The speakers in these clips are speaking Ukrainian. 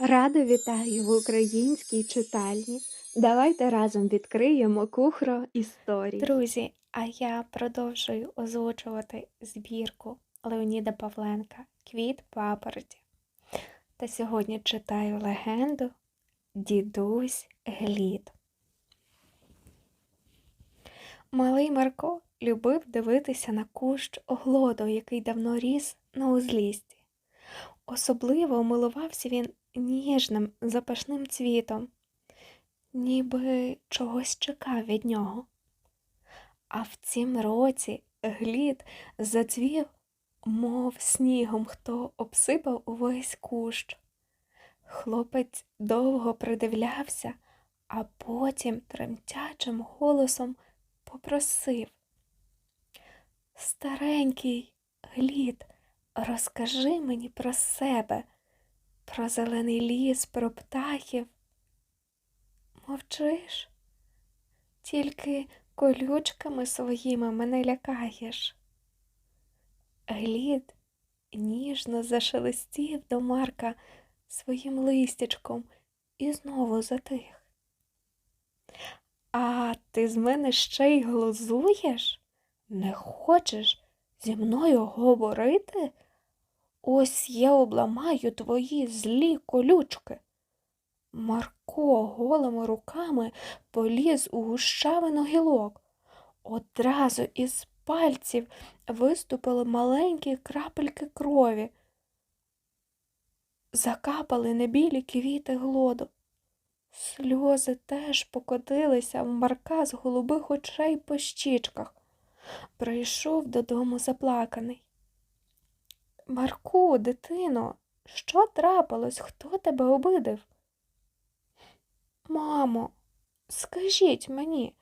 Радо вітаю в українській читальні. Давайте разом відкриємо кухро історій. Друзі, а я продовжую озвучувати збірку Леоніда Павленка Квіт папороті. Та сьогодні читаю легенду Дідусь Глід. Малий Марко любив дивитися на кущ оглоду, який давно ріс на узлісті. Особливо милувався він ніжним запашним цвітом, ніби чогось чекав від нього. А в цім році глід зацвів, мов снігом, хто обсипав увесь кущ. Хлопець довго придивлявся, а потім тремтячим голосом попросив. Старенький глід, розкажи мені про себе, про зелений ліс, про птахів. Мовчиш? Тільки колючками своїми мене лякаєш. Глід ніжно зашелестів до Марка своїм листячком і знову затих. А ти з мене ще й глузуєш? Не хочеш зі мною говорити? Ось я обламаю твої злі колючки. Марко голими руками поліз у гущавину гілок. Одразу із пальців виступили маленькі крапельки крові. Закапали небілі квіти глоду. Сльози теж покотилися в Марка з голубих очей по щічках. Прийшов додому заплаканий. Марку, дитино, що трапилось? Хто тебе обидив? Мамо, скажіть мені,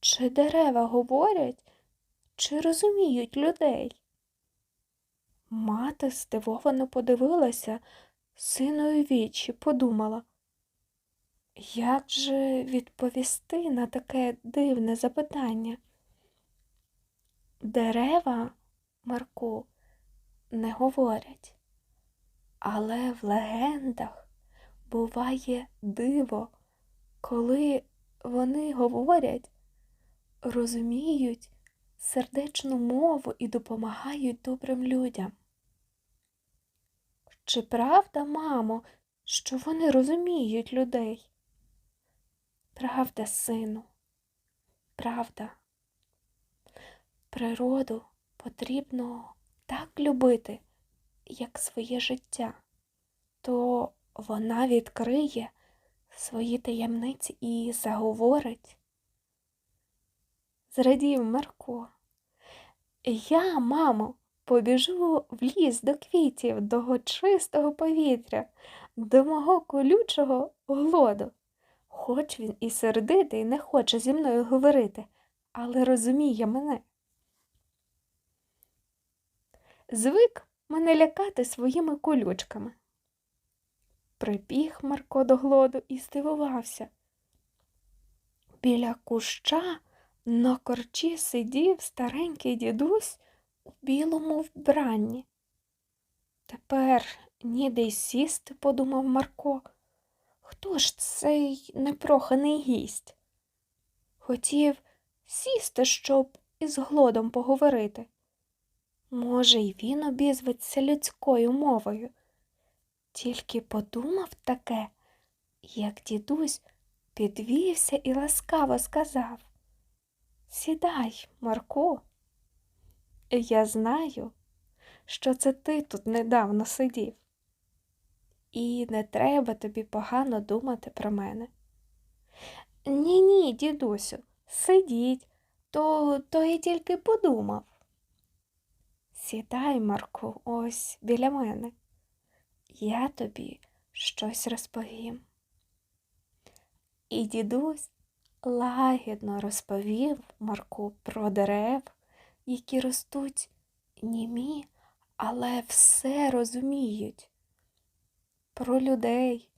чи дерева говорять, чи розуміють людей? Мати здивовано подивилася синові вічі, подумала, як же відповісти на таке дивне запитання? Дерева, Марку, не говорять, але в легендах буває диво, коли вони говорять, розуміють сердечну мову і допомагають добрим людям. Чи правда, мамо, що вони розуміють людей? Правда, сину, правда. Природу потрібно так любити, як своє життя, то вона відкриє свої таємниці і заговорить. Зрадів Марко. Я, мамо, побіжу в ліс до квітів, до чистого повітря, до мого колючого глоду. Хоч він і сердитий, не хоче зі мною говорити, але розуміє мене. Звик мене лякати своїми колючками. Прибіг Марко до глоду і здивувався. Біля куща на корчі сидів старенький дідусь у білому вбранні. Тепер ніде й сісти, подумав Марко. Хто ж цей непроханий гість? Хотів сісти, щоб із глодом поговорити. Може, й він обізветься людською мовою. Тільки подумав таке, як дідусь підвівся і ласкаво сказав Сідай, Марко. Я знаю, що це ти тут недавно сидів, і не треба тобі погано думати про мене. Ні, ні, дідусю, сидіть, то, то я тільки подумав. Сідай, Марку, ось біля мене. Я тобі щось розповім. І дідусь лагідно розповів Марку про дерев, які ростуть німі, але все розуміють, про людей,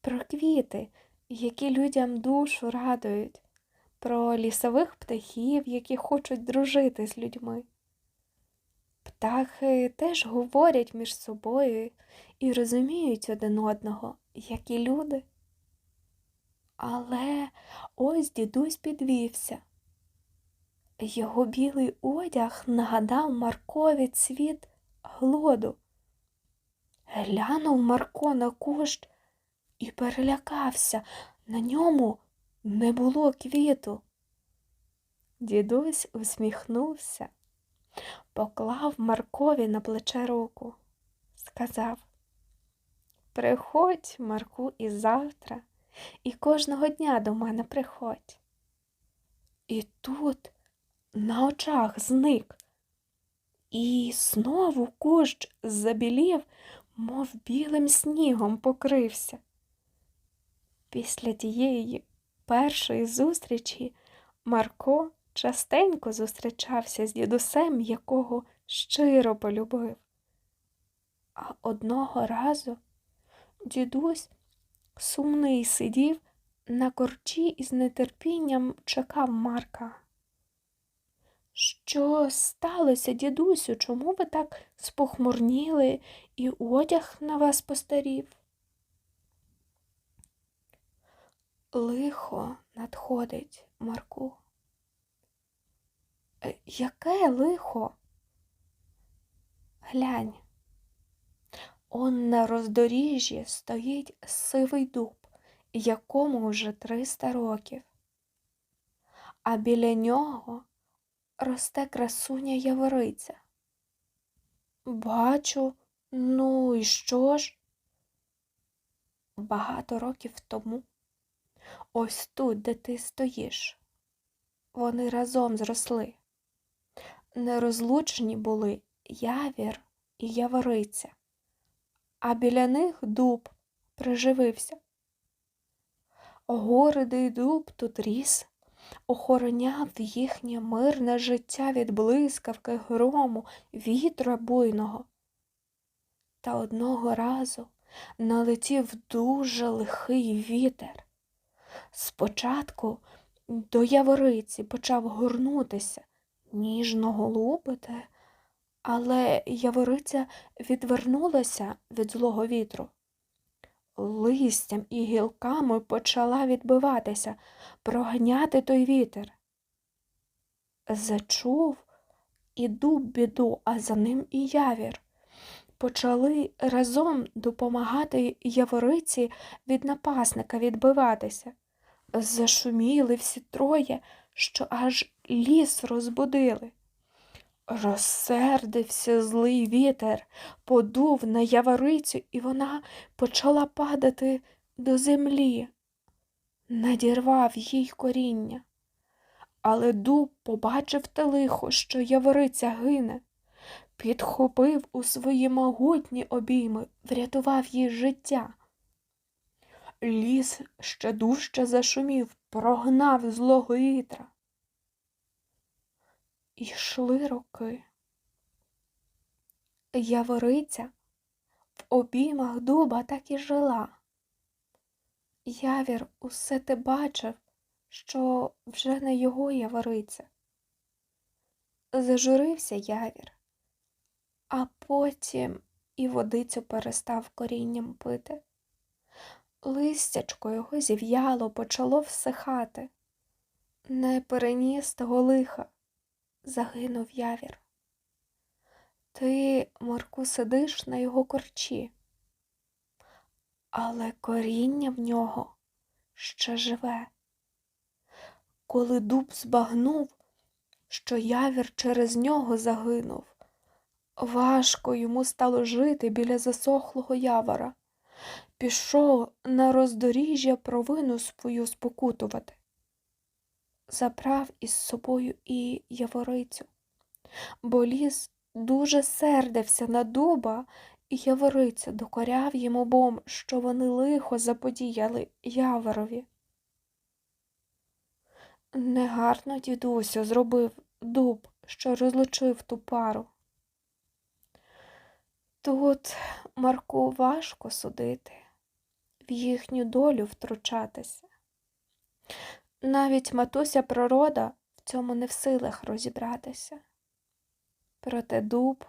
про квіти, які людям душу радують, про лісових птахів, які хочуть дружити з людьми. Птахи теж говорять між собою і розуміють один одного, як і люди. Але ось дідусь підвівся. Його білий одяг нагадав Маркові цвіт глоду. Глянув Марко на кущ і перелякався. На ньому не було квіту. Дідусь усміхнувся, поклав Маркові на плече руку, сказав Приходь, Марку, і завтра, і кожного дня до мене приходь. І тут на очах зник, і знову кущ забілів, мов білим снігом покрився. Після тієї першої зустрічі Марко частенько зустрічався з дідусем, якого щиро полюбив. А одного разу дідусь сумний сидів на корчі і з нетерпінням чекав Марка. Що сталося, дідусю? Чому ви так спохмурніли і одяг на вас постарів? Лихо надходить, Марку. «Е, Яке лихо? Глянь. Он на роздоріжжі стоїть сивий дуб, якому вже триста років, а біля нього росте красуня явориця. Бачу, ну і що ж? Багато років тому, ось тут, де ти стоїш, вони разом зросли. Нерозлучені були явір і явориця, а біля них дуб приживився. Гордий дуб тут ріс, охороняв їхнє мирне життя від блискавки, грому, вітра буйного. Та одного разу налетів дуже лихий вітер. Спочатку до явориці почав горнутися, ніжно голубити, але явориця відвернулася від злого вітру. Листям і гілками почала відбиватися, проганяти той вітер. Зачув і дуб біду, а за ним і явір. Почали разом допомагати явориці від напасника відбиватися. Зашуміли всі троє, що аж ліс розбудили. Розсердився злий вітер, подув на яворицю, і вона почала падати до землі, надірвав їй коріння. Але дуб побачив те лихо, що явориця гине, підхопив у свої могутні обійми, врятував їй життя. Ліс ще дужче зашумів, прогнав злого вітра. Ішли роки. Явориця в обіймах дуба так і жила. Явір усе те бачив, що вже не його явориця. Зажурився явір, а потім і водицю перестав корінням пити. Листячко його зів'яло, почало всихати. Не переніс того лиха загинув явір. Ти, Марку, сидиш на його корчі, але коріння в нього ще живе. Коли дуб збагнув, що явір через нього загинув, важко йому стало жити біля засохлого явора, пішов на роздоріжжя провину свою спокутувати забрав із собою і яворицю, бо ліс дуже сердився на дуба, і явориця докоряв їм обом, що вони лихо заподіяли яворові. Негарно дідусю зробив дуб, що розлучив ту пару. Тут Марку важко судити, в їхню долю втручатися. Навіть матуся природа в цьому не в силах розібратися. Проте дуб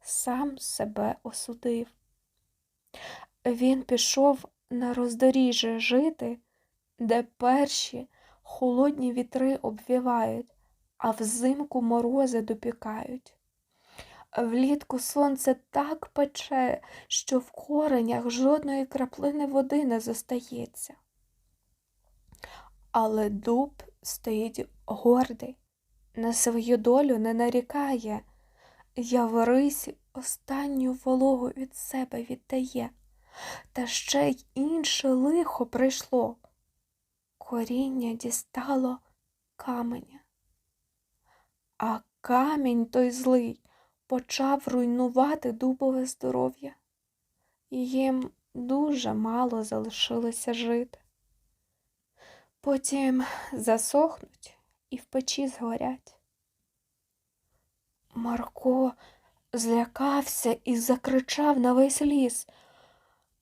сам себе осудив. Він пішов на роздоріжжя жити, де перші холодні вітри обвівають, а взимку морози допікають. Влітку сонце так пече, що в коренях жодної краплини води не зостається. Але дуб стоїть гордий, на свою долю не нарікає, Яворись останню вологу від себе віддає, та ще й інше лихо прийшло. Коріння дістало каменя. А камінь той злий почав руйнувати дубове здоров'я. Їм дуже мало залишилося жити. Потім засохнуть і в печі згорять. Марко злякався і закричав на весь ліс.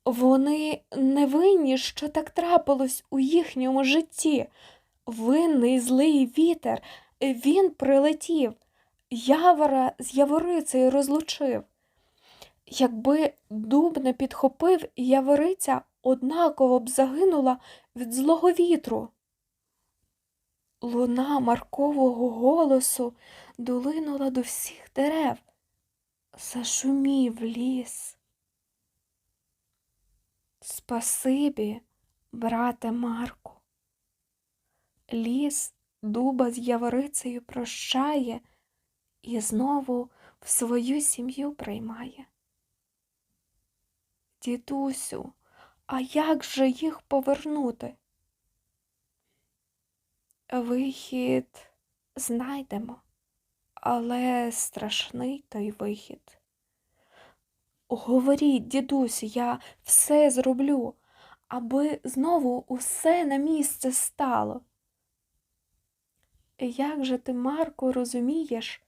Вони не винні, що так трапилось у їхньому житті. Винний злий вітер, він прилетів, явора з яворицею розлучив. Якби дуб не підхопив, явориця однаково б загинула від злого вітру. Луна Маркового голосу долинула до всіх дерев. Зашумів ліс. Спасибі, брате Марку. Ліс дуба з яворицею прощає і знову в свою сім'ю приймає. Дідусю, а як же їх повернути? Вихід знайдемо, але страшний той вихід. Говоріть, дідусю, я все зроблю, аби знову усе на місце стало. Як же ти, Марко, розумієш,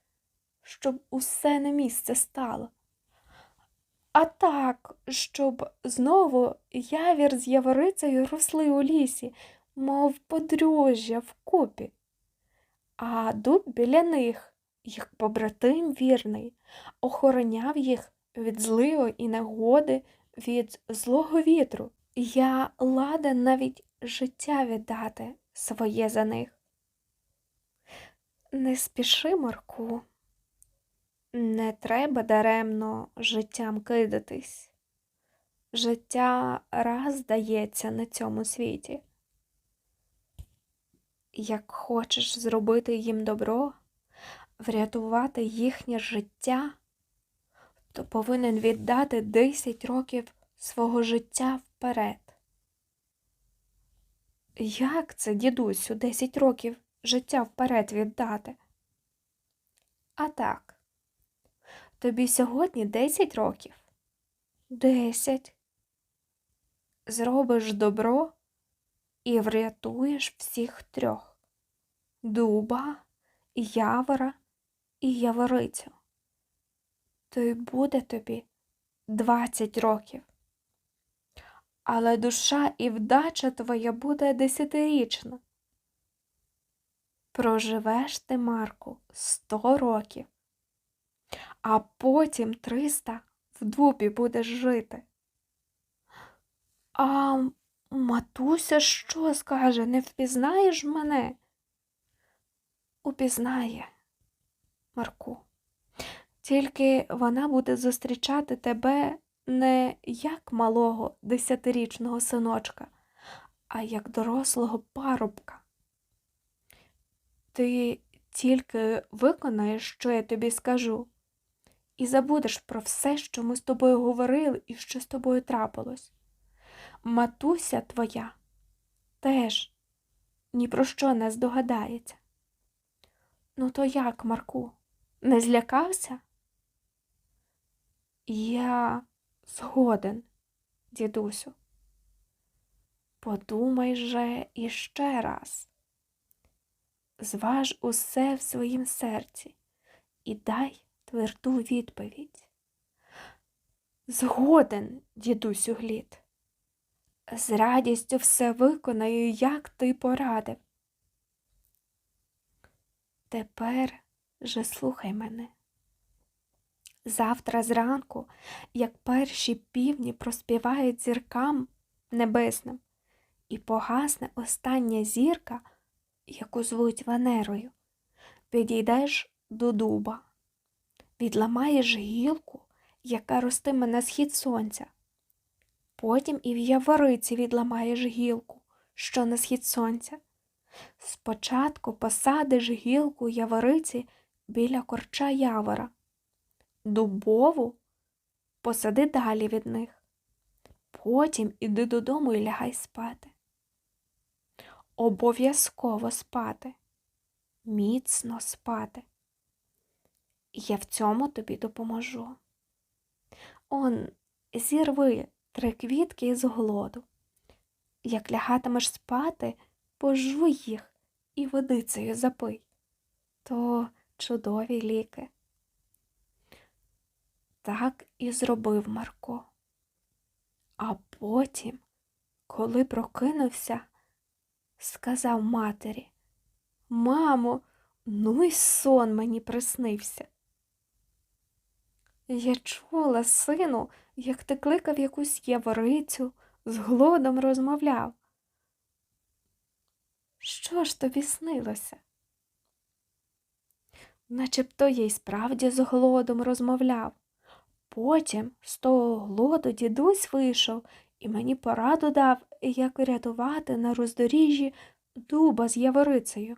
щоб усе на місце стало? А так, щоб знову явір з яворицею росли у лісі, мов подружжя вкупі, а дуб біля них, їх побратим вірний, охороняв їх від зливи і негоди, від злого вітру. Я ладен навіть життя віддати своє за них. Не спіши, Марку, не треба даремно життям кидатись. Життя раз дається на цьому світі. Як хочеш зробити їм добро, врятувати їхнє життя, то повинен віддати 10 років свого життя вперед. Як це, дідусю, 10 років життя вперед віддати? А так, тобі сьогодні 10 років. 10. Зробиш добро і врятуєш всіх трьох дуба, явора і яворицю. То й буде тобі двадцять років. Але душа і вдача твоя буде десятирічна. Проживеш ти, Марку, сто років, а потім триста в дубі будеш жити. А матуся що скаже, не впізнаєш мене? Упізнає, Марку. Тільки вона буде зустрічати тебе не як малого десятирічного синочка, а як дорослого парубка. Ти тільки виконаєш, що я тобі скажу, і забудеш про все, що ми з тобою говорили і що з тобою трапилось. Матуся твоя теж ні про що не здогадається. Ну, то як, Марку, не злякався? Я згоден, дідусю. Подумай же іще раз. Зваж усе в своїм серці і дай тверду відповідь. Згоден, дідусю Глід. З радістю все виконаю, як ти порадив. Тепер же слухай мене. Завтра зранку, як перші півні проспівають зіркам небесним, і погасне остання зірка, яку звуть Венерою, підійдеш до дуба, відламаєш гілку, яка ростиме на схід сонця. Потім і в явориці відламаєш гілку, що на схід сонця. Спочатку посадиш гілку явориці біля корча явора, дубову посади далі від них. Потім іди додому і лягай спати. Обов'язково спати, міцно спати. Я в цьому тобі допоможу. Он, зірви три квітки із глоду. Як лягатимеш спати, пожуй їх і водицею запий. То чудові ліки. Так і зробив Марко. А потім, коли прокинувся, сказав матері Мамо, ну й сон мені приснився. Я чула, сину, як ти кликав якусь яворицю, з глодом розмовляв. Що ж тобі снилося? Начебто я й справді з глодом розмовляв. Потім з того глоду дідусь вийшов і мені пораду дав, як рятувати на роздоріжжі дуба з яворицею,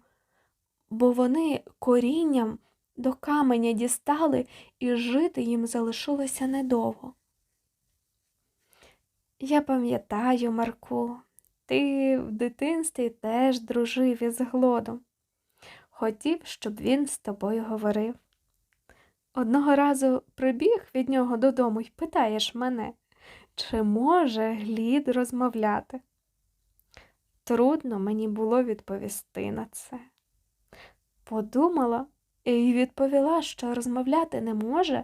бо вони корінням до каменя дістали і жити їм залишилося недовго. Я пам'ятаю, Марку, ти в дитинстві теж дружив із глодом. Хотів, щоб він з тобою говорив. Одного разу прибіг від нього додому і питаєш мене, чи може глід розмовляти. Трудно мені було відповісти на це. Подумала і відповіла, що розмовляти не може,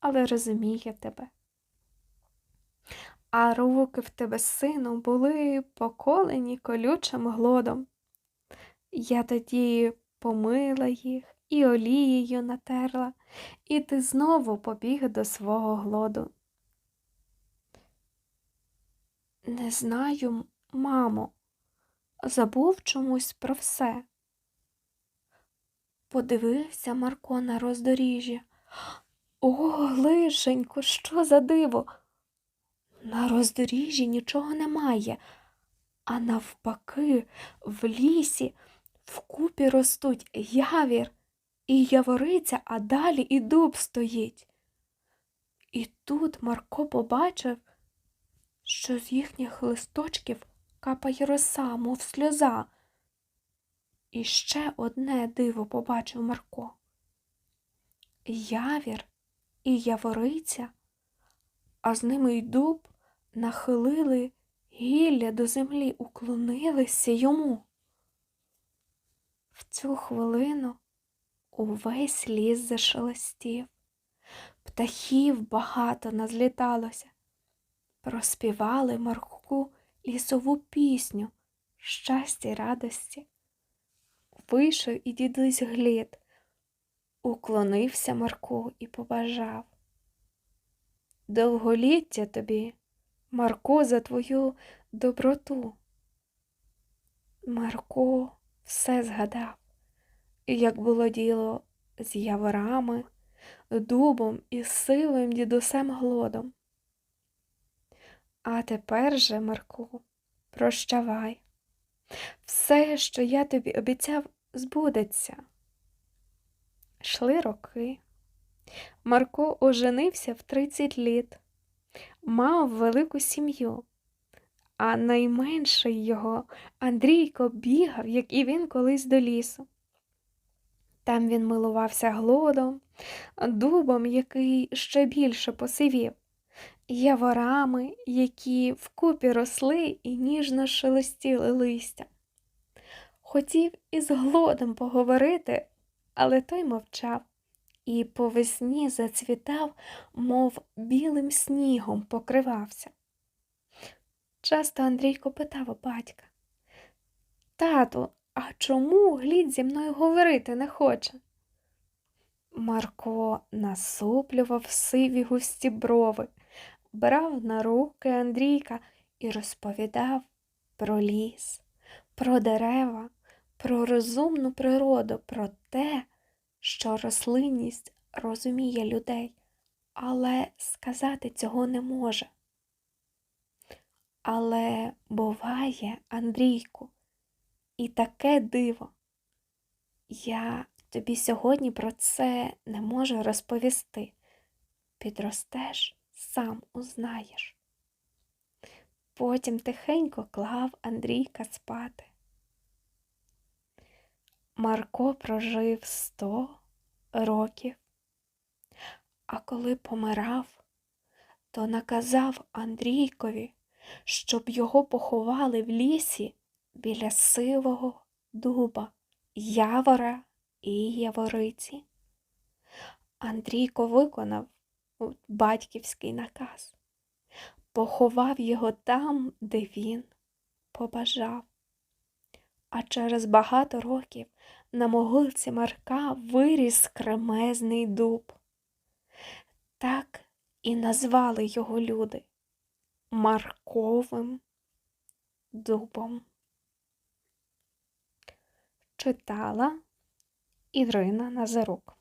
але розуміє тебе. А руки в тебе, сину, були поколені колючим глодом. Я тоді помила їх і олією натерла, і ти знову побіг до свого глоду. Не знаю, мамо, забув чомусь про все. Подивився Марко на роздоріжжя. О, лишенько, що за диво? На роздоріжжі нічого немає, а навпаки, в лісі вкупі ростуть явір і явориця, а далі і дуб стоїть. І тут Марко побачив, що з їхніх листочків капає роса, мов сльоза. І ще одне диво побачив Марко. Явір і явориця, а з ними й дуб нахилили гілля до землі, уклонилися йому. В цю хвилину увесь ліс зашелестів, птахів багато назліталося, проспівали Марку лісову пісню, щастя й радості. Вийшов і дідусь Глід, уклонився Марку і побажав. Довголіття тобі, Марко, за твою доброту. Марко все згадав, як було діло з яворами, дубом і сивим дідусем глодом. А тепер же, Марку, прощавай. Все, що я тобі обіцяв, збудеться. Шли роки. Марко оженився в 30 літ, мав велику сім'ю, а найменший його Андрійко бігав, як і він колись до лісу. Там він милувався глодом, дубом, який ще більше посивів, яворами, які вкупі росли і ніжно шелестіли листя. Хотів із глодом поговорити, але той мовчав і по весні зацвітав, мов білим снігом покривався. Часто Андрійко питав у батька Тату, а чому глід зі мною говорити не хоче? Марко насуплював сиві густі брови, брав на руки Андрійка і розповідав про ліс, про дерева, про розумну природу, про те, що рослинність розуміє людей, але сказати цього не може. Але буває, Андрійку, і таке диво. Я тобі сьогодні про це не можу розповісти. Підростеш, сам узнаєш. Потім тихенько клав Андрійка спати. Марко прожив сто років, а коли помирав, то наказав Андрійкові, щоб його поховали в лісі біля сивого дуба, явора і явориці. Андрійко виконав батьківський наказ, поховав його там, де він побажав. А через багато років на могилці Марка виріс кремезний дуб. Так і назвали його люди Марковим дубом. Читала Ірина Назарук.